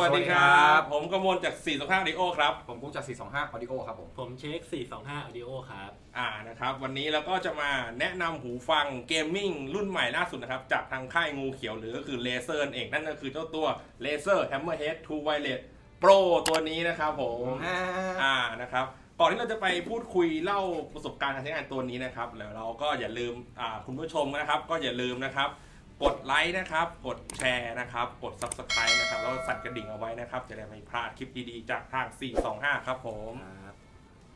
วัสดีครับ ผมกมลจาก 4 2 5 Audio ครับ ผมกุ้งจาก 425 Audio ครับผม ผมเช็ค 425 Audio ครับ อ่านะครับวันนี้เราก็จะมาแนะนำหูฟังเกมมิ่งรุ่นใหม่ล่าสุดนะครับ จากทางค่ายงูเขียวหรือก็คือเลเซอร์เองนั่นก็คือเจ้าตัว Laser Hammerhead 2 Wireless Pro ตัวนี้นะครับผม อ่านะครับก่อนที่เราจะไปพูดคุยเล่าประสบการณ์การใช้งานตัวนี้นะครับแล้วเราก็อย่าลืมอ่าคุณผู้ชมนะครับ ก็อย่าลืมนะครับ กดไลค์นะครับ กดแชร์นะครับ กด Subscribe นะครับ แล้วสั่นกระดิ่งเอาไว้นะครับ จะได้ไม่พลาดคลิปดีๆ จากทาง 425 ครับผม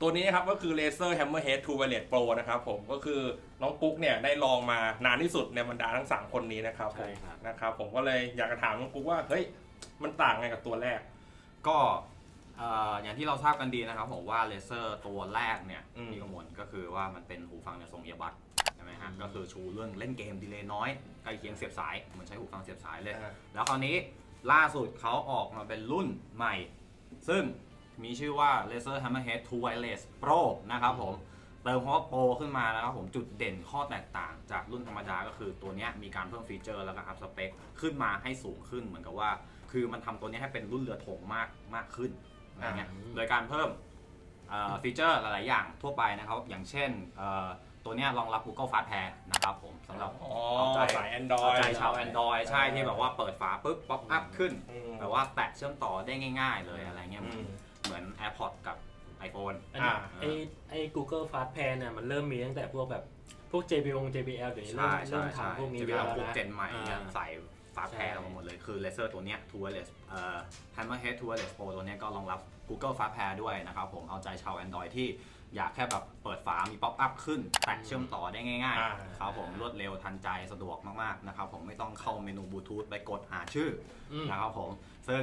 ตัวนี้นะครับก็คือ Laser Hammerhead 2 Wireless Pro นะครับผม ก็คือน้องปุ๊กเนี่ยได้ลองมานานที่สุดในบรรดาทั้ง 3 คนนี้นะครับผมใช่ครับ นะครับ ผมก็เลยอยากจะถามน้องปุ๊กว่า เฮ้ย มันต่างไงกับตัวแรก ก็เอ่ออย่างที่เราทราบกันดีนะครับผมว่าเลเซอร์ตัวแรกเนี่ยอืม ที่กมลก็คือว่ามันเป็นหูฟังในทรงเอียบัดใช่ไหมฮะก็คือชูเรื่องเล่นเกมดีเลย์น้อยใกล้เคียงเสียบสายเหมือนใช้หูฟังเสียบสายเลย อ่า แล้วคราวนี้ล่าสุดเขาออกมาเป็นรุ่นใหม่ ซึ่งมีชื่อว่า Laser Hammerhead 2 Wireless Pro นะครับผม เติมคำว่า Pro ขึ้นมาแล้วครับผมจุดเด่นข้อแตกต่างจากรุ่นธรรมดาก็คือตัวเนี้ยมีการเพิ่มฟีเจอร์แล้วก็อัพสเปคขึ้นมาให้สูงขึ้นเหมือนกับว่า คือมันทำตัวเนี้ยให้เป็นรุ่นเรือธงมากมากขึ้นอะไรเงี้ยอ่า โดยการเพิ่มเอ่อฟีเจอร์หลาย ๆ อย่างทั่วไปนะครับ อย่างเช่นเอ่อ ตัวเนี้ยรองรับ Google Fast Pair นะครับผมสำหรับ อ๋อเอาใจ สายเอา Android ใจชาว Android ใช่ที่แบบว่าเปิดฝาปุ๊บป๊อปอัพขึ้น อืม แบบว่าแตะเชื่อมต่อได้ง่ายๆ เลยอะไรเงี้ยอืมเหมือน AirPods กับ iPhone อันนี้อ่า ไอไอ Google Fast Pair เนี่ยมันเริ่มมีตั้งแต่พวกแบบพวก JBL JBL เดี๋ยวนี้เริ่ใช่มใช่เริ่มใช่ทำพวกนี้จะมีแล้วพวกนะ เจนใหม่เนี่ยอ่าใส่ฝาแพรใช่มาหมดเลย คือเลเซอร์ตัวเนี้ย t o wireless เอ่อ Hammerhead t o wireless Pro ตัวเนี้ยก็รองรับ Google Fast Pair ด้วยนะครับผมเอาใจชาว Android ที่ อยากแค่แบบเปิดฝา มีป๊อปอัพขึ้น แตะเชื่อมต่อได้ง่ายอ่า ๆครับผมรวดเร็วทันใจสะดวกมากๆนะครับผมไม่ต้องเข้าเมนูบลูทูธไปกดหาชื่ออืมนะครับผมซึ่ง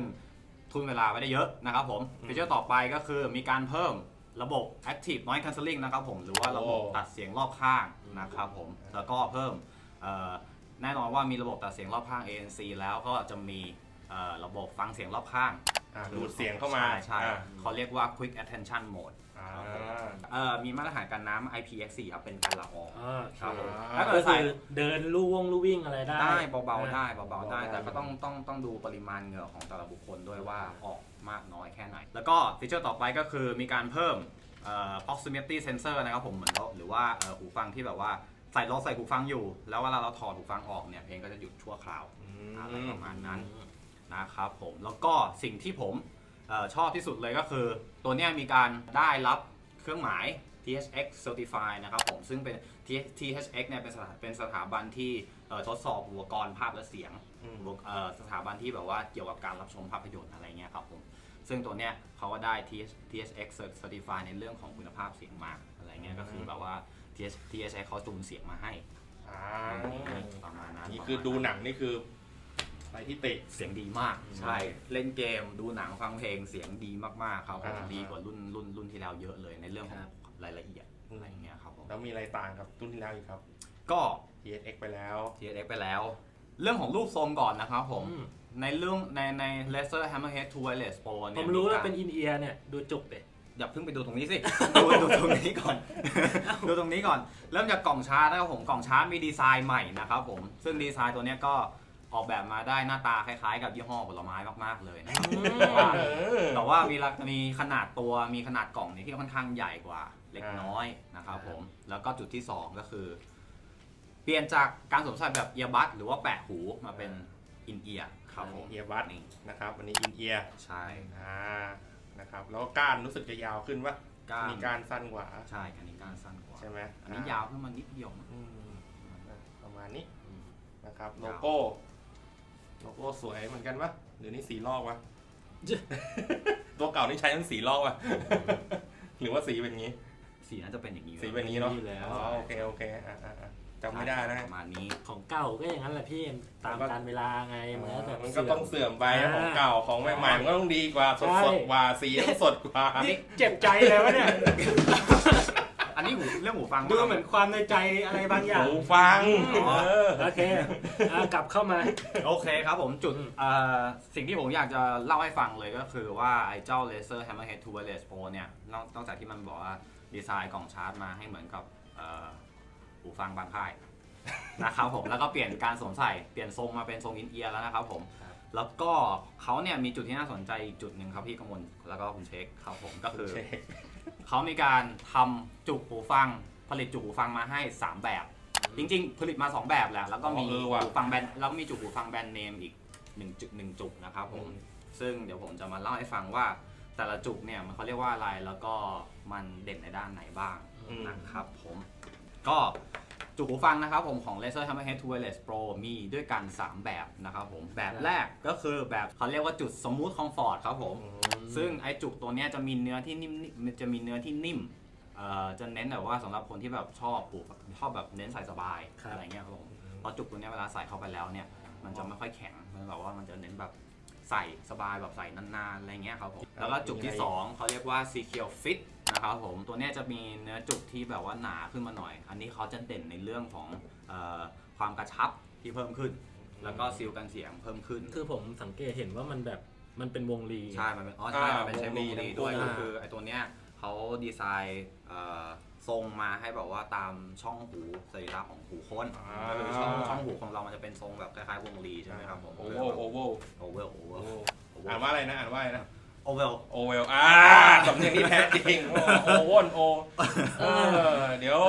ทุนเวลาไว้ได้เยอะนะครับผมฟีเจอร์ต่อไปก็คือมีการเพิ่มระบบ Active Noise Cancelling นะครับผมหรือว่าระบบโอ้ ตัดเสียงรอบข้างนะครับผมแล้วก็เพิ่มเอ่อแน่นอนว่ามีระบบตัดเสียงรอบข้าง ANC แล้วก็จะมีเอ่อระบบฟังเสียงรอบข้าง อ่าดูดเสียงเข้ามาใช่ใช่อ่าเขาเรียกว่า Quick Attention Mode อ่า เอ่อมีมาตรฐานการน้ำ IPX4 ครับเป็นการละออง อ่าครับผมอ่าถ้าเกิก็ดคืใส่อเดินลู่วงลู่วิ่งอะไรได้ ได้เบาๆได้เบาๆเบาๆได้ได้ แต่ก็ต้องต้องต้องดูปริมาณเหงื่อของแต่ละบุคคลด้วยว่าออกมากน้อยแค่ไหน แล้วก็ฟีเจอร์ต่อไปก็คือมีการเพิ่มเอ่อ proximity sensor นะครับผมเหมือนเราหรือว่าเอ่อหูฟังที่แบบว่าใส่เราใส่หูฟังอยู่ แล้วเวลาเราถอดหูฟังออกเนี่ยเพลงก็จะหยุดชั่วคราวอะไรประมาณนั้น นะครับผมแล้วก็สิ่งที่ผมเออชอบที่สุดเลยก็คือ ตัวเนี้ยมีการได้รับเครื่องหมาย THX Certified นะครับผมซึ่งเป็น THX เนี่ยเป็นสถาเป็นสถาบันที่เอ่อทดสอบอุปกรณ์ภาพและเสียงอืมเอ่อสถาบันที่แบบว่าเกี่ยวกับการรับชมภาพยนตร์อะไรเงี้ยครับผมซึ่งตัวเนี้ยเขาก็ได้ THX Certified ในเรื่องของคุณภาพเสียงมาอะไรเงี้ยก็คือแบบว่า THX เขาจูนเสียงมาให้อ่าประมาณนั้นนี่คือดูหนังนี่คือ ไปที่ติเสียงดีมาก ใช่ เล่นเกมดูหนังฟังเพลงเสียงดีมากๆครับผมอ่า ดีกว่ารุ่นรุ่นรุ่นที่แล้วเยอะเลยในเรื่องของครับรายละเอียดอืมอะไรเงี้ยครับผมแล้วมีอะไรต่างกับรุ่นที่แล้วอีกครับ ก็ TSX ไปแล้ว TSX ไปแล้ว เรื่องของรูปทรงก่อนนะครับผม อืม ในเรื่องในใน Laser Hammerhead 2 Wireless Pro ผเนี่ยมรู้แล้วกาเป็นอินเอียร์เนี่ย ดูจุกเด็อย่าเพิ่งไปดูตรงนี้สิ ดูดูตรงนี้ก่อน ดูตรงนี้ก่อน เริ่มจากกล่องชาร์จนะครับผม กล่องชาร์จมีดีไซน์ใหม่นะครับผม ซึ่งดีไซน์ตัวเนี้ยก็ ออกแบบมาได้หน้าตาคล้ายๆ กับยี่ห้อผลไม้มากๆเลยนะครับแต่ว่าเออแต่ว่ามีละมีขนาดตัวมีขนาดกล่องเนี่ยที่ค่อนข้างใหญ่กว่าเล็กน้อยนะครับผม แล้วก็จุดที่ 2 ก็คือ เปลี่ยนจากการสวมใส่แบบเอียบัดหรือว่าแปะหูมาเป็นอินเอียร์ครับผมเอียบัดนี่นะครับวันนี้อินเอียร์ใช่อ่านะครับแล้วก็ก้านรู้สึกจะยาวขึ้นปะก้านมีการสั้นกว่าใช่อันนี้การสั้นกว่าใช่ไหมอันนี้ยาวขึ้นมานิดเดียวนะอืมประมาณนี้อืมนะครับโลยาวโก้ โลโก้สวยเหมือนกันปะหรือนี่สีลอกวะ ตัวเก่านี่ใช้ทั้งสีลอกวะ หรือว่าสีเป็นงี้ สีน่าจะเป็นอย่างนี้สีเป็นงี้เนาะอยู่แล้วอ๋อโอเคโอเคอะอะอะจำไม่ได้นะประมาณนี้ ของเก่าก็อย่างนั้นแหละพี่ตามการเวลาไงมันก็แบบมันก็ต้องเสื่อมไปอ่าของเก่าของใหม่ๆมันก็ต้องดีกว่าสดใช่สดกว่าสีต้องสดกว่านี่เจ็บใจเลยวะเนี่ย อันนี้หูเรื่องหูฟังดูเหมือนความในใจอะไรบางอย่างหูฟังอ๋อเออโอเคอะกลับเข้ามา โอเคครับผมจุดอืมเอ่อสิ่งที่ผมอยากจะเล่าให้ฟังเลยก็คือว่าไอ้เจ้า Laser Hammerhead 2 Wireless Pro เนี่ยนอกนอกจากที่มันบอกว่าดีไซน์กล่องชาร์จมาให้เหมือนกับเอ่อหูฟังบางค่ายนะครับผมแล้วก็เปลี่ยนการสวมใส่เปลี่ยนทรงมาเป็นทรงอินเอียร์แล้วนะครับผมแล้วก็เขาเนี่ยมีจุดที่น่าสนใจอีกจุดหนึ่งครับพี่กมลแล้วก็คุณเช็คครับผมก็คือ เช็คเขามีการทำจุกหูฟัง ผลิตจุกหูฟังมาให้ 3 แบบ จริง ๆ ผลิตมา 2 แบบแหละแล้วก็มีอ๋อเออว่ะ หูฟังแบรนด์แล้วก็มีจุกหูฟังแบรนด์เนมอีก1จุกหนึ่งจุกนะครับผมอืมซึ่งเดี๋ยวผมจะมาเล่าให้ฟังว่าแต่ละจุกเนี่ยมันเขาเรียกว่าอะไรแล้วก็มันเด่นในด้านไหนบ้างอืม นะครับผมก็จุกหูฟังนะครับผมของ Laser Hammerhead Two Wireless Pro มีด้วยกัน 3 แบบนะครับผมแบบแรกก็คือแบบเขาเรียกว่าจุด Smooth Comfort ครับผม ซึ่งไอจุกตัวเนี้ยจะมีเนื้อที่นิ่มๆมันจะมีเนื้อที่นิ่มเอ่อจะเน้นแบบว่าสำหรับคนที่แบบชอบปลูกชอบแบบเน้นใส่สบายครับ อะไรเงี้ยครับผมเพราะจุกตัวเนี้ยเวลาใส่เข้าไปแล้วเนี่ยมันจะไม่ค่อยแข็งมันแบบว่ามันจะเน้นแบบใส่สบายแบบใส่นานๆอะไรเงี้ยครับผมแล้วก็จุกที่สองเขาเรียกว่า Secure Fit นะครับผมตัวเนี้ยจะมีเนื้อจุกที่แบบว่าหนาขึ้นมาหน่อย อันนี้เขาจะเด่นในเรื่องของเออความกระชับที่เพิ่มขึ้น แล้วก็ซีลกันเสียงเพิ่มขึ้น คือผมสังเกตเห็นว่ามันแบบ มันเป็นวงลีใช่ มันเป็นอ๋อใช่อ่ามันเป็นใช้ววงงลีลีทั้งด้วยคู่ ก็คือไอ้ตัวเนี้ยเขาดีไซน์เอ่อทรงมาให้แบบว่าตามช่องหูสรีระของหูคนอ่า ก็คือช่องช่องหูของเรามันจะเป็นทรงแบบคล้ายๆวงลีใช่ไหมครับผมโอเวลโอเวลโอเวลโอเวโอลเวลอ่านว่าอะไรนะอ่านว่าอะไรนะโอเวล โอเวลอ่าสำเนียงที่แท้จริงโอโอวนโอเออเดี๋ยว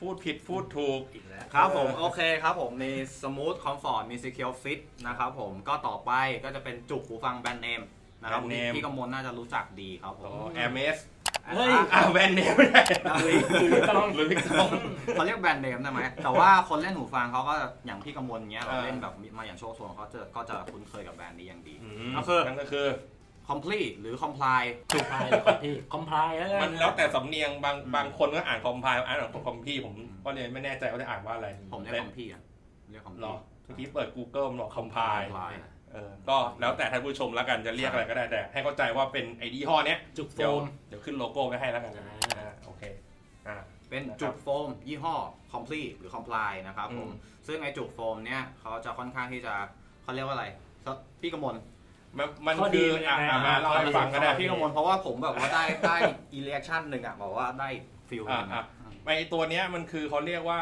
พูดผิดพูดถูก อีกแล้ว ครับผม โอเคครับผม มี Smooth Comfort มี Secure Fit นะครับผมก็ต่อไปก็จะเป็นจุกหูฟังแบรนด์เนมนะครับแบรนด์เนม พี่กำมลน่าจะรู้จักดีครับผมแอร์เมสเฮ้ยอ่าแบรนด์เนมไม่ได้หรือหรือต้องหรือพิกต้อง เขาเรียกแบรนด์เนมได้ไหม แต่ว่าคนเล่นหูฟังเขาก็อย่างพี่กำมลเงี้ยเราอ่าเล่นแบบมาอย่างโชคโชนเขาจะก็จะคุ้นเคยกับแบรนด์นี้อย่างดี อืมก็คือ นั่นก็คือ complete หรือ comply คอมพลายเลยครับพี่คอมพลายแล้วกัมันแล้วแต่สำเนียงบางอืมบางคนก็อ่านคอมไพล์อ่านของคอมพี่ผมก็เลยไม่แน่ใจว่าจะอ่านว่าอะไรผมเรียก complete อะเรียก หรอ complete เมื่อกี้เปิด Google มันบอกคอมไพล์ comply เออก็แล้วแต่ท่านผู้ชมแล้วกันจะเรียกอะไรก็ได้แต่ให้เข้าใจว่าเป็นไอดีห้อเนี้ยจุกโฟเดี๋ยวม เดี๋ยวขึ้นโลโก้ไว้ให้แล้วกันอ่า อ่าโอเคอ่า เป็นนะครับจุกโฟมยี่ห้อ complete หรือ comply นะครับผม อืม ซึ่งไอจุกโฟมเนี่ยเขาจะค่อนข้างที่จะเขาเรียกว่าอะไรพี่กำมล มันมันข้อดีคือมันยัอะงไง อะมาอะเล่าให้ฟังก็ได้ พี่กำมลเพราะว่าผมแบบว่าได้ได้อีเรียชั่นหนึ่งอะบอกว่าได้ฟิลหอะนึ่งอะอะไอตัวเนี้ยมันคือเขาเรียกว่า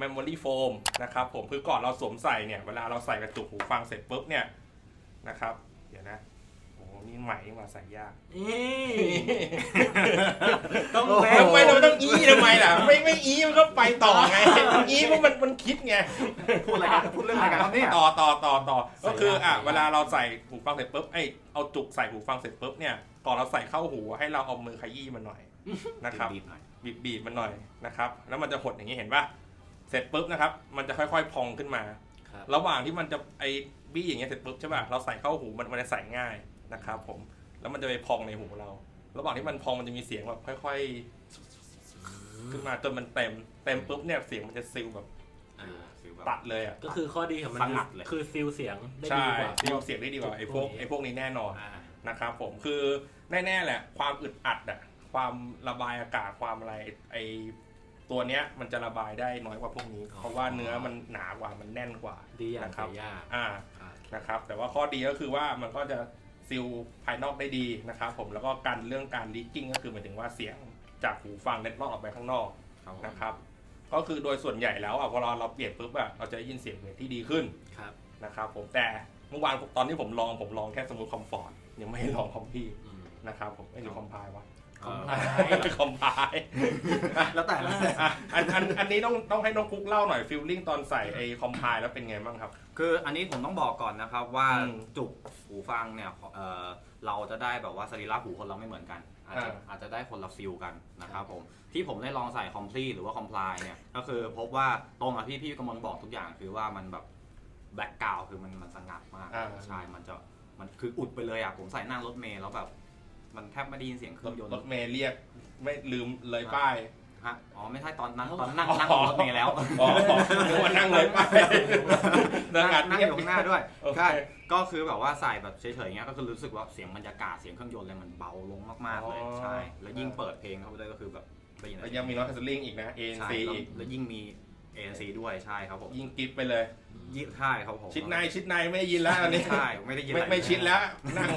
memory foam นะครับผมคือก่อนเราสวมใส่เนี่ย เวลาเราใส่กระจุกหูฟังเสร็จปุ๊บเนี่ยนะครับ เดี๋ยวนะโอ้โห นี่ใหม่นี่มาใส่ยากเอ้ยต้องทำไมเราต้องอีทำไมล่ะ ไม่ไม่อีมันก็ไปต่อไง อีเพราะมันมันคิดไง พูดอะไรกันพูดเรื่องอะไรกันครับเนี่ย ต่อต่อต่อต่อก็คืออะใส่ยาก เวลาเราใส่หูฟังเสร็จปุ๊บไอยเอาจุกใส่หูฟังเสร็จปุ๊บเนี่ยก่อนเราใส่เข้าหูให้เราเอามือขยี้มันหน่อยนะครับบีบๆหน่อยบีบบีบมันหน่อยนะครับ แล้วมันจะหดอย่างนี้เห็นปะเสร็จปุ๊บนะครับ มันจะค่อยๆพองขึ้นมา ครับ ระหว่างที่มันจะไอบี้อย่างเงี้ยเสร็จปุ๊บใช่ป่ะเราใส่เข้าหูมันมันจะใส่ง่าย นะครับผมแล้วมันจะไปพองในหูเรา ระหว่างที่มันพองมันจะมีเสียงแบบค่อยๆขึ้นมาจนมันเต็มเต็มปุ๊บเนี่ยเสียงมันจะซิลแบบอ่าฟิลแบบ ตัดเลยอะ ก็คือข้อดีของมันสงัดเลย คือซิลเสียงได้ใช่ดีกว่า ซิลเสียงได้ดีกว่าไอพวกไอพวกนี้แน่นอน อ่า นะครับผมคือแน่ๆแหละ ความอึดอัดอะความระบายอากาศความอะไรไอตัวเนี้ยมันจะระบายได้น้อยกว่าพวกนี้เพราะว่าเนื้อมันหนากว่ามันแน่นกว่าดีอย่างนะครับเสียยากอ่าครับนะครับ แต่ว่าข้อดีก็คือว่ามันก็จะ ซิลภายนอกได้ดีนะครับผมแล้วก็กันเรื่องการลีกกิ้งก็คือหมายถึงว่าเสียงจากหูฟังเล็ดลอดออกไปข้างนอกครับผมนะครับ ก็คือโดยส่วนใหญ่แล้วอะพอเราเราเปลี่ยนปุ๊บอะเราจะได้ยินเสียงเบสที่ดีขึ้นครับนะครับผมแต่เมื่อวานตอนที่ผมลองผมลองแค่สมูทคอมฟอร์ตยังไม่ได้ลองคอมพี่อืม นะครับผมไม่หรือคอมพายวะเอ่อ คอมพายแล้วแต่แล้วแต่อะอันอันอันนี้ต้องต้องให้น้องฟุกเล่าหน่อยฟิลลิ่งตอนใส่ไอ้คอมพายแล้วเป็นไงบ้างครับ คืออันนี้ผมต้องบอกก่อนนะครับว่าอืมจุกหูฟังเนี่ยเอ่อเราจะได้แบบว่าสรีระหูคนเราไม่เหมือนกัน อาจจะอ่า อาจจะได้คนละฟิลกันนะครับผมที่ผมได้ลองใส่ complete หรือว่า comply เนี่ยก็คือพบว่าตรงกับที่พี่กำมลบอกทุกอย่างคือว่ามันแบบแบ็กกราวคือมันมันสงัดมากอ่า ใช่มันจะมันคืออุดไปเลยอะผมใส่นั่งรถเมล์แล้วแบบ มันแทบไม่ได้ยินเสียงเครรื่อถงยนต์รถเมย์เรียกไม่ลืมเลยป้าย ฮะอ๋อไม่ใช่ตอนนั้นตอนนั่งนั่งบนรถเมล์แล้วอ๋อนึกว่านั่งเลยป้ายนั่งงัดนั่งเงีอยบยู่ข้างหน้าด้วยโอเค ใช่ก็คือแบบว่าใส่แบบเฉยๆอย่างเงี้ยก็คือรู้สึกว่าเสียงบรรยากาศเสียงเครื่องยนต์อะไรมันเบาลงมากๆเลยอ๋อ ใช่แล้วยิ่งเปิดเพลงเข้าไปด้วยก็คือแบบได้ยินแล้วยังมีน้อยคัสลิงอีกนะใช่ ANC แล้วอีก แล้วยิ่งมี ANC ด้วยใช่ครับผมยิงกิฟไปเลยยี่ใช่ครับผมชิดในชิดในไม่ได้ยินแล้วอันนี้ใช่ไม่ได้ยินไม่อะรไม่ชิดแล้วนั่ง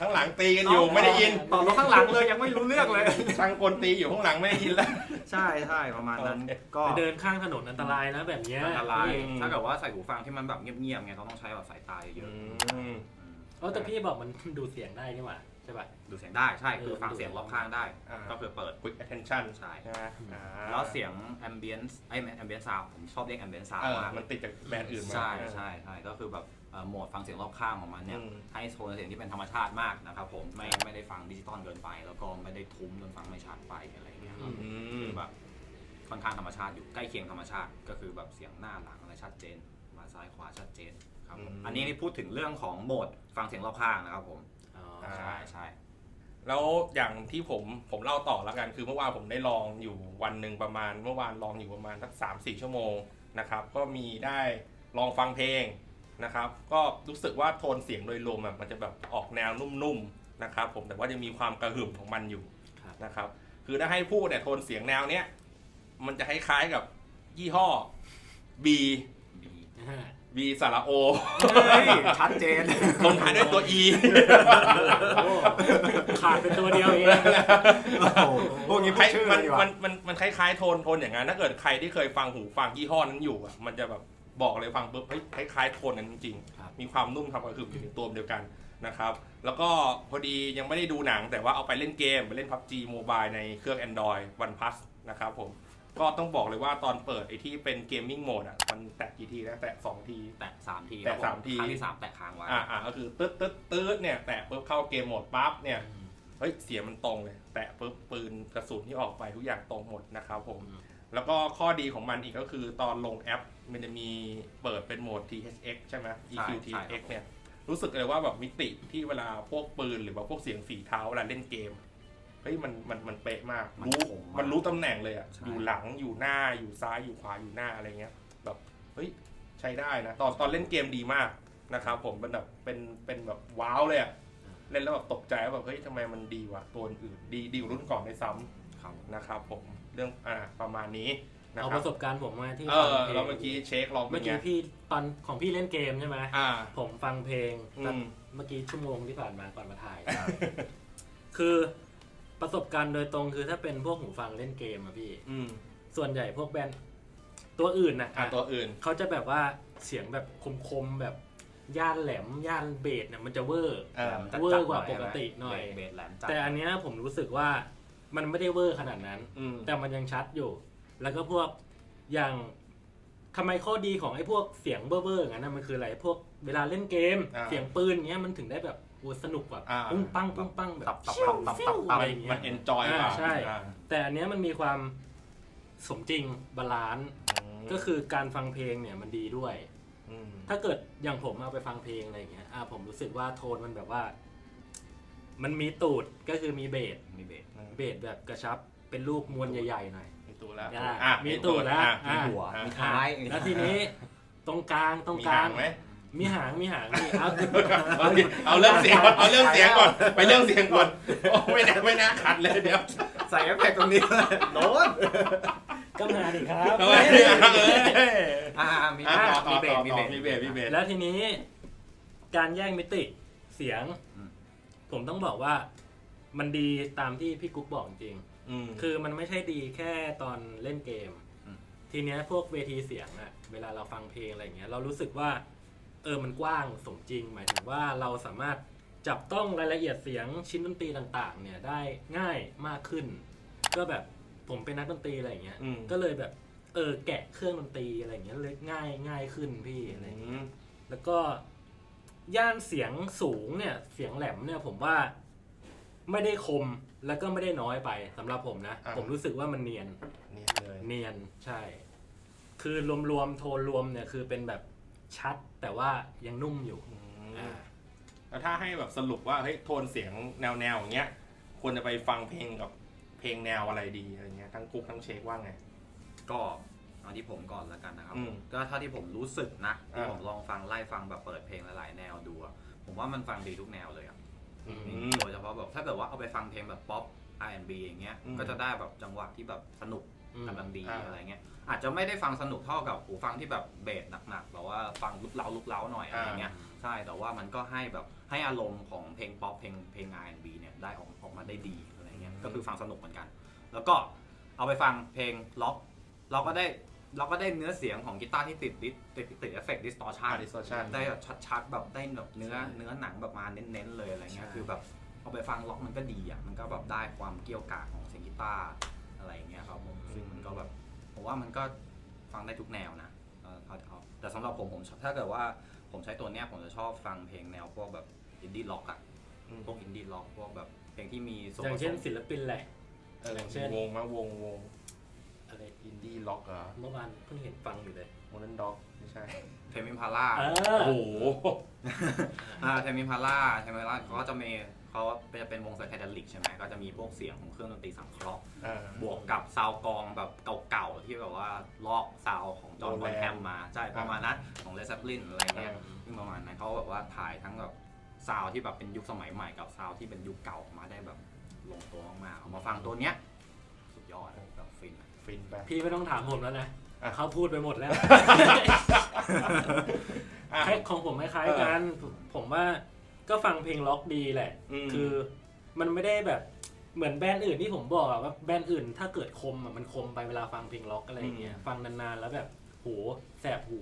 ข้างหลังตีกันอยู่ไม่ได้ยินต่อรถข้างหลังเลยยังไม่รู้เรื่องเลย ช่างกลตีอยู่ข้างหลังไม่ได้ยินแล้ว ใช่ใช่ประมาณนั้นโอเคก็ไปเดินข้างถนนอันตรายนะแบบเนี้ยอันตรายอืม ถ้าเกิดว่าใส่หูฟังที่มันแบบเงียบๆไงเราต้องใช้แบบสายตาเยอะอืมๆอืมเออแต่พี่บอกมันดูเสียงได้นี่หว่าใช่ป่ะดูเสียงได้ใช่คือเออฟังเสียงรอบข้างได้ อ่า ก็คือเปิด quick attention ใช่ ใช่ไหมอ่าแล้วเสียง ambience ไอ้ ambience sound ผมชอบเรียก ambience เอ sound อมากมันติดจากแบรนด์อื่นมา ใช่ใช่ใช่ก็คือแบบเอ่อโหมดฟังเสียงรอบข้างของมันเนี่ย อืม ให้โทนเสียงที่เป็นธรรมชาติมากนะครับผมไม่ไม่ได้ฟังดิจิตอลเกินไป แล้วก็ไม่ได้ทุ้มจนฟังไม่ชัดไปอะไรอย่างเงี้ยครับอืม คือแบบค่อนข้างธรรมชาติอยู่ใกล้เคียงธรรมชาติ ก็คือแบบเสียงหน้าหลังอะไรชัดเจนมาซ้ายขวาชัดเจนครับผมอันนี้นี่พูดถึงเรื่องของโหมดฟังเสียงรอบข้างนะครับผม อ๋ออ่าใช่ใช่แล้วอย่างที่ผมผมเล่าต่อแล้วกัน คือเมื่อวานผมได้ลองอยู่วันหนึ่งประมาณ เมื่อวานลองอยู่ประมาณสักสามสี่ชั่วโมงนะครับ ก็มีได้ลองฟังเพลงนะครับ ก็รู้สึกว่าโทนเสียงโดยรวมอะมันจะแบบออกแนวนุ่มๆนะครับ ผมแต่ว่ายังมีความกระหึ่มของมันอยู่ครับนะครับ คือถ้าให้พูดเนี่ยโทนเสียงแนวเนี้ยมันจะคล้ายๆกับยี่ห้อ B บีอ่า B สระโอเฮ้ยชัดเจนลงท้ายด้วยตัว E โอ้ขาดเป็นตัวเดียวเองโอ้โหพวกนี้พูดชื่อมันดีกว่ามันมันมันคล้ายๆโทนโทนอย่างนั้นถ้าเกิดใครที่เคยฟังหูฟังยี่ห้อนั้นอยู่อะมันจะแบบบอกเลยฟังปุ๊บเฮ้ยคล้ายๆโทนนั้นจริงครับๆมีความนุ่มทำกระหึ่มอยู่ในตัวเดียวกันนะครับ แล้วก็พอดียังไม่ได้ดูหนังแต่ว่าเอาไปเล่นเกม ไปเล่น PUBG Mobile ในเครื่อง Android One Plus นะครับผม ก็ต้องบอกเลยว่าตอนเปิดไอที่เป็นเกมมิ่งโหมดอะมันแตะกี่ทีนะแตะสองที แตะสามทีแตะสามที ครั้งที่สามแตะค้างไว้อ่าอ่าก็คือตึ๊ดตึ๊ดตึ๊ดเนี่ยแตะปุ๊บเข้าเกมโหมดปั๊บเนี่ยเฮ้ยเสียงมันตรงเลย แตะปุ๊บปืนกระสุนที่ออกไปทุกอย่างตรงหมดนะครับผมอืมแล้วก็ข้อดีของมันอีกก็คือตอนลงแอปมันจะมีเปิดเป็นโหมด THX ใช่ไหมใช่ EQ ใช่ครับ THX เนี่ยรู้สึกเลยว่าแบบมิติที่เวลาพวกปืนหรือว่าพวกเสียงฝีเท้าเวลาเล่นเกม เฮ้ยมันมันมันเป๊ะมากมันรู้คมมากมันรู้ตำแหน่งเลยอะใช่ อยู่หลังอยู่หน้าอยู่ซ้ายอยู่ขวาอยู่หน้าอะไรเงี้ยแบบเฮ้ยใช้ได้นะตอนตอนเล่นเกมดีมากนะครับผมเป็นแบบเป็นเป็นแบบว้าวเลยอะเล่นแล้วแบบตกใจว่าแบบเฮ้ยทำไมมันดีกว่าตัวอื่นดีดีกว่ารุ่นก่อนในซ้ำ ครับนะครับผมเรื่องอ่าประมาณนี้นะเอาคปรับระสบการณ์ผมมาที่เอฟังอเพลงแล้วเมื่อกี้เช็คลองเป็เมื่นอไงกี้พี่ตอนของพี่เล่นเกมใช่ไหมอ่า ผมฟังเพลงอืม เมื่อกี้ชั่วโมงที่ผ่านมาก่อนมาถ่าย คือ ประสบการณ์โดยตรงคือถ้าเป็นพวกหูฟังเล่นเกมอะพี่ อืมส่วนใหญ่พวกแบรนด์ตัวอื่นนะอ่าตัวอื่น เขาจะแบบว่าเสียงแบบคมๆแบบย่านแหลมย่านเบสเนี่ยมันจะเวอร์เออจะเวอร์จัดกว่าปกติหน่อย เบสแหลมจัดแต่อันเนี้ยผมรู้สึกว่ามันไม่ได้เวอร์ขนาดนั้น อืม แต่มันยังชัดอยู่ แล้วก็พวกอย่างทำไมข้อดีของไอ้พวกเสียงเบ้อๆอย่างนั้นนะมันคืออะไร พวกเวลาเล่นเกม อ่า เสียงปืนเงี้ยมันถึงได้แบบ โอ้สนุกแบบอ่า ปุ้งปังปุ้งปังแบบตับตับฟิวตับฟิตัวบตับอะไรอย่างเงี้มันยเอนจอยอ่าป่ะใช่ แต่อันเนี้ยมันมีความสมจริงบาลานซ์ก็คือการฟังเพลงเนี่ยมันดีด้วยมถ้าเกิดอย่างผมเอาไปฟังเพลงอะไรอย่างเงี้ยอ่าผมรู้สึกว่าโทนมันแบบว่า มันมีตูดก็คือมีเบสมีเบสเบสแบบกระชับเป็นลูกมวลใหญ่ๆหน่อยมีตัวแล้วอะอะมีตัวแล้วอะอะมีหัวอะมีท้าย แล้วทีนี้ตรงกลางตรงมีกลาหางงไหม มีหางมีหางมีเอาเอาดิเอาเรื่องเสียงก่อนเอาเรื่องเสียงก่อนไปเรื่องเสียงก่อนโอ้ไม่น่าไม่น่าขัดเลยเดี๋ยวใส่เอฟเฟกตรงนี้เลยโน้ตก็มาดิครับเอาไว้เอออ่ามีอะต่อมีเบต่สอมีต่เบอสมีเบสมีเบสแล้วทีนี้ การแย่งมิติเสียง ผมต้องบอกว่า มันดีตามที่พี่กุ๊กบอกจริงคือมันไม่ใช่ดีแค่ตอนเล่นเกมอืมทีเนี้ยพวกเวทีเสียงอะเวลาเราฟังเพลงอะไรเงี้ยเรารู้สึกว่า เออมันกว้างสมจริง หมายถึงว่าเราสามารถจับต้องรายละเอียดเสียงชิ้นดนตรีต่างๆ เนี่ยได้ง่ายมากขึ้น ก็แบบผมเป็นนักดนตรีอะไรเงี้ยอืม ก็เลยแบบเออแกะเครื่องดนตรีอะไรเงี้ยเลยง่ายง่ายขึ้นพี่อะไรเงี้ยอืมแล้วก็ย่านเสียงสูงเนี่ยเสียงแหลมเนี่ยผมว่าไม่ได้คมแล้วก็ไม่ได้น้อยไปสำหรับผมนะผมรู้สึกว่ามันเนียนเนี่ยเลย เนียนใช่ คือรวมๆโทนรวมเนี่ยคือเป็นแบบ ชัดแต่ว่ายังนุ่มอยู่อืมอ่าแล้วถ้าให้แบบสรุปว่าเฮ้ยโทนเสียงแนวแนวๆอย่างเงี้ยควรจะไปฟังเพลงกับเพลงแนวอะไรดีอะไรเงี้ยทั้งกุ๊กทั้งเชคว่าไง ก็เอาที่ผมก่อนแล้วกันนะครับอืมก็ถ้าที่ผมรู้สึกนะที่อ่า ผมลองฟังไล่ฟังแบบเปิดเพลงหลายๆแนวดูอะผมว่ามันฟังดีทุกแนวเลยอะอืมมโดยเฉพาะแบบถ้าเกิดว่าเอาไปฟังเพลงแบบป๊อป R&B อย่างเงี้ยอืม ก็จะได้แบบจังหวะที่แบบสนุกอืม กำลังดีอ่าอะไรเงี้ยอาจจะไม่ได้ฟังสนุกเท่ากับหูฟังที่แบบเบสหนักๆแบบว่าฟังลุกเล้าลุกเล้าหน่อยอะไรเงี้ยใช่แต่ว่ามันก็ให้แบบให้อารมณ์ของเพลงป๊อปเพลงเพลง R&B เนี่ยได้ออกออกมาได้ดีอะไรเงี้ยก็คือฟังสนุกเหมือนกัน แล้วก็เอาไปฟังเพลงล็อก เราก็ได้เราก็ได้เนื้อเสียงของกีตาร์ที่ติดดิสติดติดเอฟเฟกต์ดิสตอร์ชันอ่า distortion ได้แบบชัดๆแบบได้แบบเนื้อใช่เนื้อหนังแบบมาเน้นๆเลยอะไรเงี้ยใช่คือแบบเอาไปฟังล็อกมันก็ดีอะมันก็แบบได้ความเกี่ยวกาดของเสียงกีตาร์อะไรเงี้ยครับผม ว่ามันก็ฟังได้ทุกแนวนะเออเอาเอาแต่สำหรับผมผมถ้าเกิดว่าผมใช้ตัวเนี้ยผมจะชอบฟังเพลงแนวพวกแบบอินดี้ล็อกอะอืมพวกอินดี้ล็อกพวกแบบเพลงที่มีส่วนอย่างเช่นผสมศิลปินแหละ เอออย่างเช่น วงมาวงวงอะไรอินดี้ล็อกเหรอเมื่อวานเพิ่งเห็นฟังอยู่เลย โมเดิร์นด็อกไม่ใช่ เทมิพาร่า เอโอ้อโหอ่าเทมิพาร่าเทมิพาร่าเขาก็จะมี เขาจะเป็นวงไซเคเดลิกใช่ไหมก็จะมีพวกเสียงของเครื่องดนตรีสังเคราะห์อ่าบวกกับซาวกลองแบบเก่าๆ ที่แบบว่าลอกซาวของจอห์นโรบอนแลนด์แฮมมาใช่ประมาณนั้นของเลส z ซ p ลินอะไรเงี้ยอ่าซึ่งประมาณนั้นเขาแบบว่าถ่ายทั้งแบบซาวที่แบบเป็นยุคสมัยใหม่กับซาวที่เป็นยุคเก่าออกมาได้แบบลงตัวมากๆเอามาฟังตัวเนี้ยสุดยอดอะแบบฟินอะฟินไป พี่ไม่ต้องถามผมแล้วนะอะ เขาพูดไปหมดแล้ว อะคล้ายของผมคล้ายๆกัน ผมว่า ก็ฟังเพลงล็อกดีแหละ อืม คือมันไม่ได้แบบเหมือนแบรนด์อื่นที่ผมบอกอะว่าแบรนด์อื่นถ้าเกิดคมอะมันคมไปเวลาฟังเพลงล็อกอะไรอย่างเงี้ยฟังนานๆแล้วแบบหูแสบหู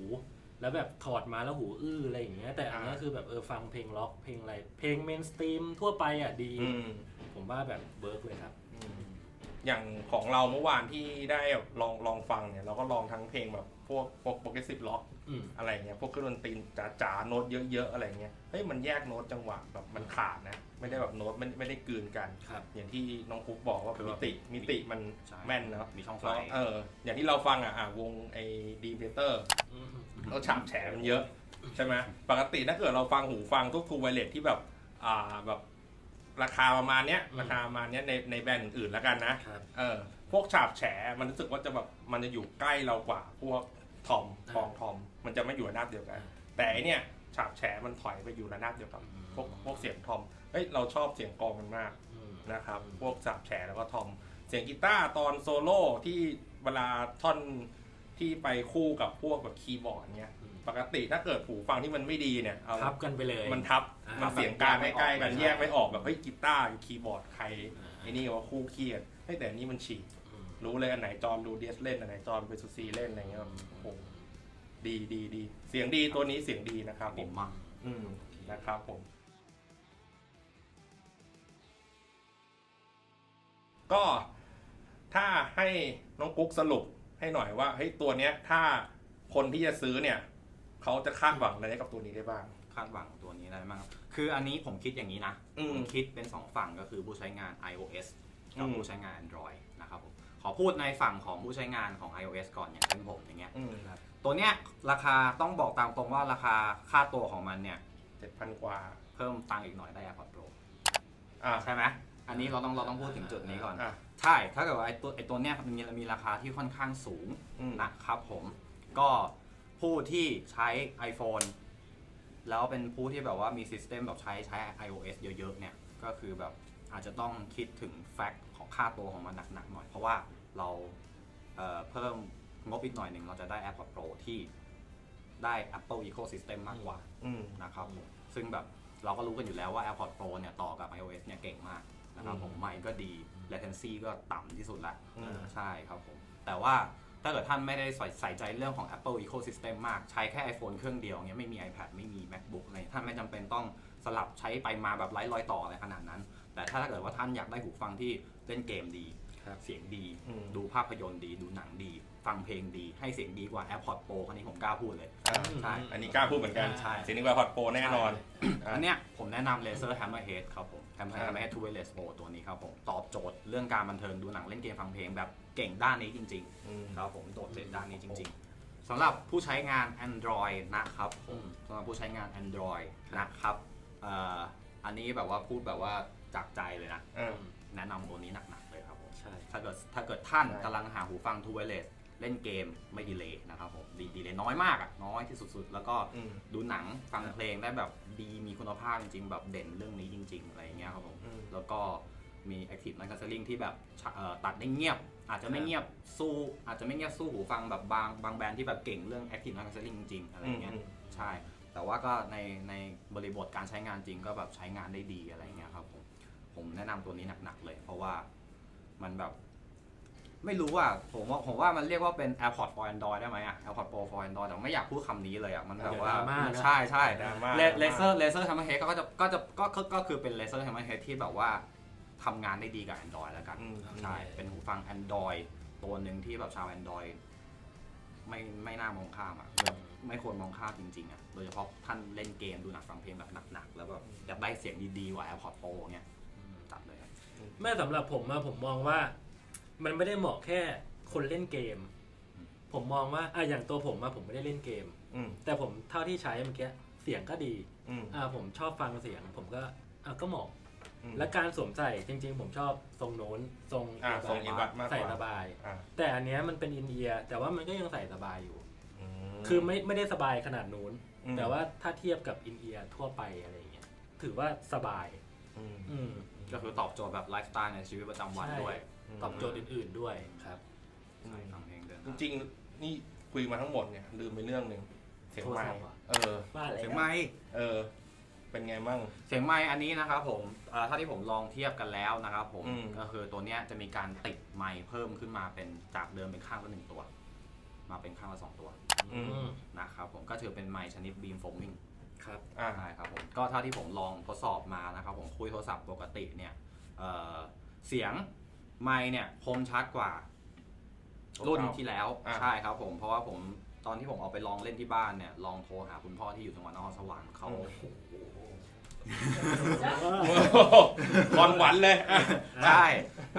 แล้วแบบถอดมาแล้วหูอื้ออะไรอย่างเงี้ยแต่อันเนี้ยคือแบบเออฟังเพลงล็อกเพลงอะไรเพลงเมนสตรีมทั่วไปอะดี อืม ผมว่าแบบเบิร์กเลยครับอืมอย่างของเราเมื่อวานที่ได้ลองลองฟังเนี่ยเราก็ลองทั้งเพลงแบบ พวกพวกโปรเกรสซีฟล็อกอืม อะไรเงี้ยพวกเครื่องดนตรีจ๋าๆโน้ตเยอะๆอะไรเงี้ยเฮ้ยมันแยกโน้ตจังหวะแบบมันขาดนะ ไม่ได้แบบโน้ตไม่ไม่ได้กลืนกัน ครับ อย่างที่น้องคุกบอกว่าคือมิว่าติมิติมันใช่แม่นเนาะมีช่องไฟ แล้วเอออย่างที่เราฟังอะอะวงไอ้ดีเพเตอร์ อืม เราฉาบแฉมันเยอะ ใช่ไหมปกติถ้าเกิดเราฟังหูฟังทุกทูไวเลสที่แบบอ่าแบบราคาประมาณเนี้ยราคาประมาณเนี้ยในในแบรนด์อื่นๆแล้วกันนะครับ เออพวกฉาบแฉมันรู้สึกว่าจะแบบมันจะอยู่ใกล้เรากว่าพวก ทอมทองทอม มันจะไม่อยู่ระนาบเดียวกัน แต่อันเนี่ยฉาบแฉมันถอยไปอยู่ระนาบเดียวกับพวกพวกเสียงทอมเฮ้ยเราชอบเสียงกลองมันมากอืมนะครับ พวกฉาบแฉแล้วก็ทอม เสียงกีตาร์ตอนโซโล่ที่เวลาท่อนที่ไปคู่กับพวกแบบคีย์บอร์ดเนี่ยอืมปกติถ้าเกิดหูฟังที่มันไม่ดีเนี่ยเอาทับกันไปเลย มันทับอ่ามันเสียงกลางใกล้ๆกันใช่แยกไม่ออกแบบเฮ้ยกีตาร์อยู่คีย์บอร์ดใครอ่าไอ้นี่ว่าคู่เคียดเฮ้ยแต่อันนี้มันฉีกอืม รู้เลยอันไหนจอห์นดูเดียสเล่นอันไหนจอห์นเบสุซีเล่นอะไรเงี้ยแบบโอ้โหดีดีดีเสียงดีตัวนี้เสียงดีนะครับผผมมมั่งอืมนะครับผม ก็ถ้าให้น้องกุ๊กสรุปให้หน่อยว่าเฮ้ยตัวเนี้ย ถ้าคนที่จะซื้อเนี่ย เขาจะคาดหวังอะไรกับตัวนี้ได้บ้าง คาดหวังตัวนี้ได้มากคืออันนี้ผมคิดอย่างนี้นะอืมผมคิดเป็น2ฝั่งก็คือผู้ใช้งาน iOS กับอืม ผู้ใช้งาน Android นะครับผม ขอพูดในฝั่งของผู้ใช้งานของ iOS ก่อนอย่างเช่นผมอย่างเงี้ย อืมตัวเนี้ยราคาต้องบอกตามตรงว่าราคาค่าตัวของมันเนี่ย เจ็ดพันกว่า เพิ่มตังค์อีกหน่อยได้ AirPods Pro อ่าใช่ไหมอันนี้เราต้องเราต้องพูดถึงจุดนี้ก่อน อะใช่ ถ้าเกิดว่าไอ้ตัวไอ้ตัวเนี้ยมันมีมีราคาที่ค่อนข้างสูง อืม นะครับผมก็ผู้ที่ใช้ iPhone แล้วเป็นผู้ที่แบบว่ามีซิสเต็มแบบใช้ใช้ iOS เยอะๆเนี่ย ก็คือแบบอาจจะต้องคิดถึงแฟกต์ของ ค่าตัวของมันหนักๆหน่อย เพราะว่าเราเอ่อเพิ่มงบอีกหน่อยหนึ่งเราจะได้ AirPods Pro ที่ได้ Apple Ecosystem มากกว่าอืมนะครับผมซึ่งแบบเราก็รู้กันอยู่แล้วว่า AirPods Pro เนี่ยต่อกับ iOS เนี่ยเก่งมากนะครับผมอืมไมค์ก็ดี latency ก็ต่ำที่สุดละอืมใช่ครับผมแต่ว่าถ้าเกิดท่านไม่ได้ใส่ใส่ใจเรื่องของ Apple Ecosystem มากใช้แค่ iPhone เครื่องเดียวเงี้ยไม่มี iPad ไม่มี MacBook อะไรท่านไม่จำเป็นต้องสลับใช้ไปมาแบบไร้รอยต่ออะไรขนาดนั้น แต่ถ้าเกิดว่าท่านอยากได้หูฟังที่เล่นเกมดี ครับ เสียงดี อืม ดูภาพยนตร์ดี ดูหนังดี ฟังเพลงดี ให้เสียงดีกว่า AirPods Pro อันนี้ผมกล้าพูดเลย อ่าใช่ อันนี้กล้าพูดเหมือนกันใช่ เสียงนี้ว่าพอดโปรแน่นอน อันเนี้ยผมแนะนำ Laser Hammerhead ครับผม Hammer ครับ Hammerhead Two Wireless Pro ตัวนี้ครับผม ตอบโจทย์เรื่องการบันเทิงดูหนังเล่นเกมฟังเพลงแบบเก่งด้านนี้จริงอืมๆครับผมโดดเด่นด้านนี้จริงๆสำหรับผู้ใช้งาน Android นะครับผมสำหรับผู้ใช้งาน Android นะครับเอ่ออันนี้แบบว่าพูดแบบว่า จากใจเลยนะอ่าแนะนำตัวนี้หนักๆเลยครับผม ใช่ ถ้าเกิดถ้าเกิดท่านใช่ กำลังหาหูฟัง Two Wireless เล่นเกมไม่ดีเลยนะครับผมดีดีเลยน้อยมากอะน้อยที่สุดๆ แล้วก็อืมดูหนังฟังเพลงได้แบบดีมีคุณภาพจริงๆ แบบเด่นเรื่องนี้จริง ๆ อะไรอย่างเงี้ยครับผม อืม แล้วก็มี Active Noise Cancelling ที่แบบเอ่อตัดได้เงียบ อาจจะไม่เงียบสู้อาจจะไม่เงียบสู้หูฟังแบบบางบางแบรนด์ที่แบบเก่งเรื่อง Active Noise Cancelling จริงๆอะไรเงี้ยใช่ แต่ว่าก็ในในบริบทการใช้งานจริงก็แบบใช้งานได้ดีอะไรเงี้ยครับ ผมผมแนะนำตัวนี้หนักๆเลย เพราะว่ามันแบบ ไม่รู้ว่าผมว่าผมว่ามันเรียกว่าเป็น AirPods for Android ได้ไหมอะ AirPods Pro for Android แต่ไม่อยากพูดคำนี้เลยอะมันแบบว่าอย่าดราม่านะ ใช่ใช่ ดราม่า เลเลเซอร์เลเซอร์แฮมเมอร์เฮดก็จะก็จะก็ก็ก็คือเป็นเลเซอร์แฮมเมอร์เฮดที่แบบว่าทำงานได้ดีกับ Android แล้วกันอืม ใช่เป็นหูฟัง Android ตัวหนึ่งที่แบบชาว Android ไม่ไม่น่ามองข้ามอะแบบไม่ควรมองข้ามจริงๆอะโดยเฉพาะท่านเล่นเกมดูหนังฟังเพลงแบบหนักๆ แล้วแบบอยากได้เสียงดีๆกว่า AirPods Pro เงี้ยจัดเลยครับ แม่สำหรับผมอะผมมองว่า มันไม่ได้เหมาะแค่คนเล่นเกมอืมผมมองว่าอะอย่างตัวผมอะผมไม่ได้เล่นเกม อืมแต่ผมเท่าที่ใช้เมื่อกี้เสียงก็ดีอืม อ่าผมชอบฟังเสียง ผมก็อะก็เหมาะ อืมและการสวมใส่จริง ๆ ผมชอบทรงโน้นทรงอ่าทรงเอ earbud มากกว่า ใส่สบาย อ่าแต่อันเนี้ยมันเป็นอินเอียร์แต่ว่ามันก็ยังใส่สบายอยู่อืมคือไม่ไม่ได้สบายขนาดนู้น อืม แต่ว่าถ้าเทียบกับอินเอียร์ทั่วไปอะไรอย่างเงี้ยถือว่าสบาย อืม อืมก็คือตอบโจทย์แบบไลฟ์สไตล์ในชีวิตประจำวันใช่ด้วยตอบโจทย์อื่น ๆด้วยครับใช่ฟังเพลงเดินจริงๆ นี่คุยมาทั้งหมดเนี่ยลืมไปเรื่องหนึ่งเสียงไมโทรศัพค์ท์เหรอ เออ ว่าอะไรเสียงไมค์เออ เป็นไงมั่ง เสียงไมค์อันนี้นะครับผมเอ่อถ้าที่ผมลองเทียบกันแล้วนะครับผมอืม ก็คือตัวเนี้ยจะมีการติดไมค์เพิ่มขึ้นมาเป็นจากเดิมเป็นข้างละหนึ่งตัว มาเป็นข้างละสองตัวอืม นะครับผมก็ถือเป็นไมค์ชนิดบีมโฟมิง ครับ อ่า ใช่ครับผมก็เท่าที่ผมลองทดสอบมานะครับผมคุยโทรศัพท์ปกติเนี่ยเอ่อเสียงไมค์เนี่ยคมชัดกว่า รุ่นที่แล้วอะใช่ครับผมเพราะว่าผมตอนที่ผมเอาไปลองเล่นที่บ้านเนี่ยลองโทรหาคุณพ่อที่อยู่จังหวัดนครสวรรค์เขาคอนหวันเลยอะ ใช่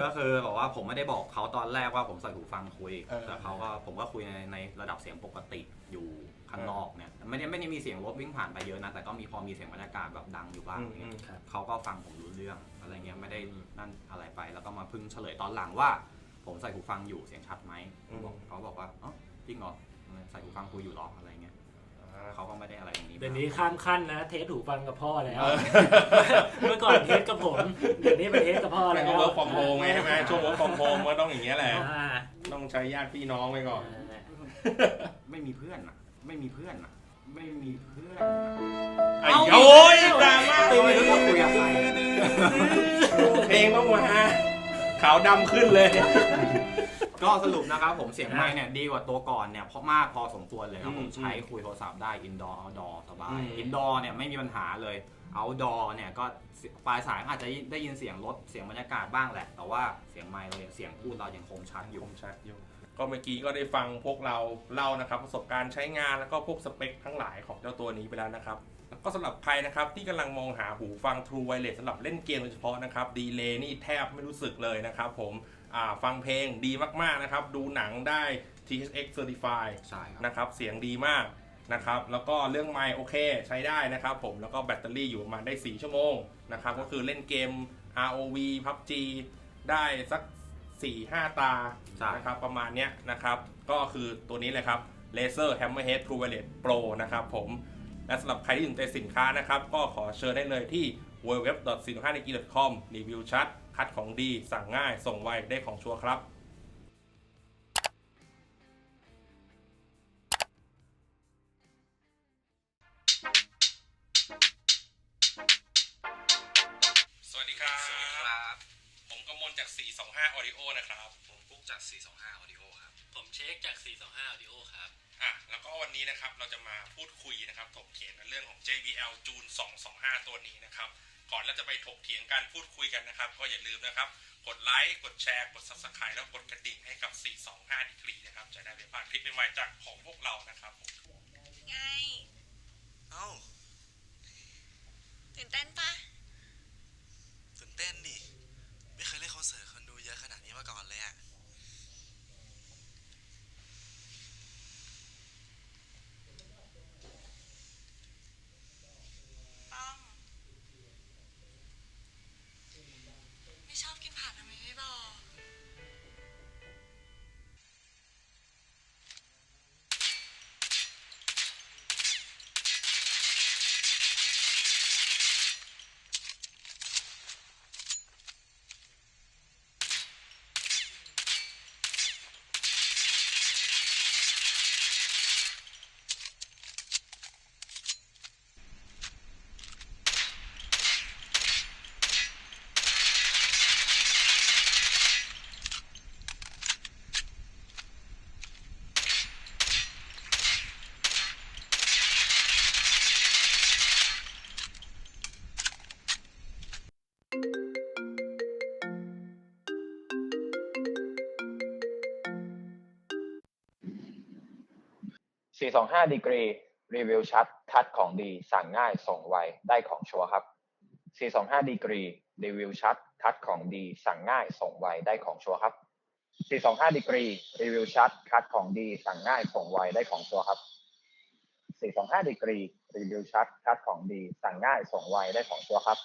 ก็คือบอกว่าผมไม่ได้บอกเขาตอนแรกว่าผมใส่หูฟังคุย เออ แต่เขาก็ผมก็คุยในในระดับเสียงปกติอยู่ ข้างนอกเนี่ยไม่ได้ไม่ได้มีเสียงรถวิ่งผ่านไปเยอะนะ แต่ก็มีพอมีเสียงบรรยากาศแบบดังอยู่บ้างอืมเนี่ยอืมครับ เขาก็ฟังผมรู้เรื่องอะไรเงี้ยไม่ได้นั่นอะไรไป แล้วก็มาพึ่งเฉลยตอนหลังว่า ผมใส่หูฟังอยู่เสียงชัดไหมอืมบอกเขาบอกว่าอ๋อจริงเหรอใส่หูฟังคุยอยู่เหรออะไรเงี้ยอ่าเขาก็ไม่ได้อะไรอย่างนี้ เดี๋ยวนี้ข้ามขั้นนะ เทสหูฟังกับพ่อแล้วเออเมื่อก่อนเทสกับผม เดี๋ยวนี้ไปเทสกับพ่อแล้แล้ววก็เวิร์กฟอร์มโฮมไงใช่ไหมช่วงเวิร์กฟอร์มโฮมก็ต้องอย่างเงี้ยแหละ อ่าต้องใช้ญาติพี่น้องไปก่อน ไม่มีเพื่อนอะ ไม่มีเพื่อนอะไม่มีเพื่อนไอ้โอ้ยดราม่าไม่รู้ว่าคุยกับใครเพลงต้องมาขาวดำขึ้นเลย ก็สรุปนะครับผมเสียงไมค์เนี่ยดีกว่าตัวก่อนเนี่ยเพราะมากพอสมควรเลยครับผมอืมใช้คุยโทรศัพท์ได้อินดอร์เอาดอสบาอืยมอินดอร์เนี่ยไม่มีปัญหาเลยเอาดอเนี่ยก็ปลายสายอาจจะได้ยินเสียงรถเสียงบรรยากาศบ้างแหละ แต่ว่าเสียงไมค์เราเสียงพูดเรายังคมชัดอยู่คมชัดอยู่ ก็เมื่อกี้ก็ได้ฟังพวกเราเล่านะครับ ประสบการณ์ใช้งานแล้วก็พวกสเปคทั้งหลายของเจ้าตัวนี้ไปแล้วนะครับแล้วก็สำหรับใครนะครับที่กำลังมองหาหูฟัง True Wireless สำหรับเล่นเกมโดยเฉพาะนะครับดีเลย์นี่แทบไม่รู้สึกเลยนะครับผมอ่าฟังเพลงดีมากๆนะครับ ดูหนังได้ THX Certified ใช่ครับนะครับ เสียงดีมากนะครับ แล้วก็เรื่องไมค์โอเคใช้ได้นะครับผมแล้วก็แบตเตอรี่อยู่ประมาณได้ 4 ชั่วโมงนะครับ ก็คือเล่นเกม ROV PUBG ได้สัก 4-5 ตา ใช่ นะครับประมาณเนี้ยนะครับ ก็คือตัวนี้เลยครับ Laser Hammerhead True Wireless Pro นะครับผม และสำหรับใครที่สนใจสินค้านะครับ ก็ขอเชิญได้เลยที่ www.415.com รีวิวชัด คัดของดี สั่งง่าย ส่งไว ได้ของชัวร์ครับ 425 Audio ครับ ผมเช็คจาก 425 Audio ครับ อะ แล้วก็วันนี้นะครับ เราจะมาพูดคุยนะครับ ถกเถียงกันเรื่องของ JBL June 225 ตัวนี้นะครับ ก่อนเราจะไปถกเถียงกันพูดคุยกันนะครับ ก็อย่าลืมนะครับ กดไลค์ กดแชร์ กด Subscribe แล้วกดกระดิ่งให้กับ 425ดีกรีนะครับ จะได้ไม่พลาดคลิปใหม่ๆจากของพวกเรานะครับผมไงเอ้า 425ดีกรีรีวิวชัด คัดของดี สั่งง่ายส่งไว ได้ของชัวร์ครับ 425ดีกรีรีวิวชัด คัดของดี สั่งง่ายส่งไว ได้ของชัวร์ครับ 425ดีกรีรีวิวชัด คัดของดี สั่งง่ายส่งไว ได้ของชัวร์ครับ 425ดีกรีรีวิวชัด คัดของดี สั่งง่ายส่งไว ได้ของชัวร์ครับ